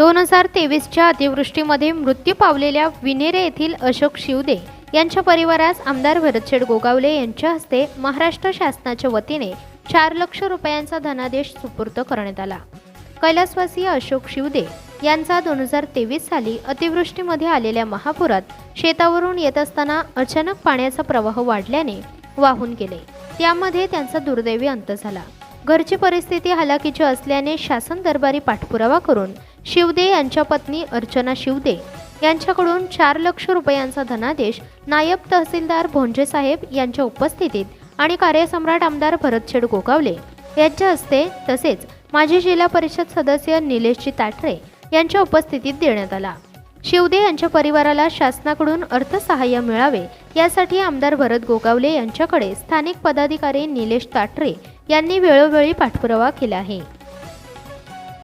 दोन हजार तेवीसच्या अतिवृष्टीमध्ये मृत्यू पावलेल्या विनेरे येथील अशोक शिवदे यांच्या परिवारास आमदार भरतशेठ गोगावले यांच्या हस्ते महाराष्ट्र शासनाच्या वतीने चार लक्ष रुपयांचा धनादेश सुपूर्द करण्यात आला. कैलासवासी अशोक शिवदे यांचा दोन हजार तेवीस साली अतिवृष्टीमध्ये आलेल्या महापुरात शेतावरून येत असताना अचानक पाण्याचा प्रवाह वाढल्याने वाहून गेले. त्यामध्ये त्यांचा दुर्दैवी अंत झाला. घरची परिस्थिती हलाखीची असल्याने शासन दरबारी पाठपुरावा करून शिवदे यांच्या पत्नी अर्चना शिवदे यांच्याकडून चार लक्ष रुपयांचा धनादेश नायब तहसीलदार भोंजे साहेब यांच्या उपस्थितीत आणि कार्यसम्राट आमदार भरतशेड गोगावले यांच्या हस्ते तसेच माजी जिल्हा परिषद सदस्य निलेशजी ताटरे यांच्या उपस्थितीत देण्यात आला. शिवदे यांच्या परिवाराला शासनाकडून अर्थसहाय्य मिळावे यासाठी आमदार भरत गोगावले यांच्याकडे स्थानिक पदाधिकारी निलेश ताटरे यांनी वेळोवेळी पाठपुरावा केला आहे.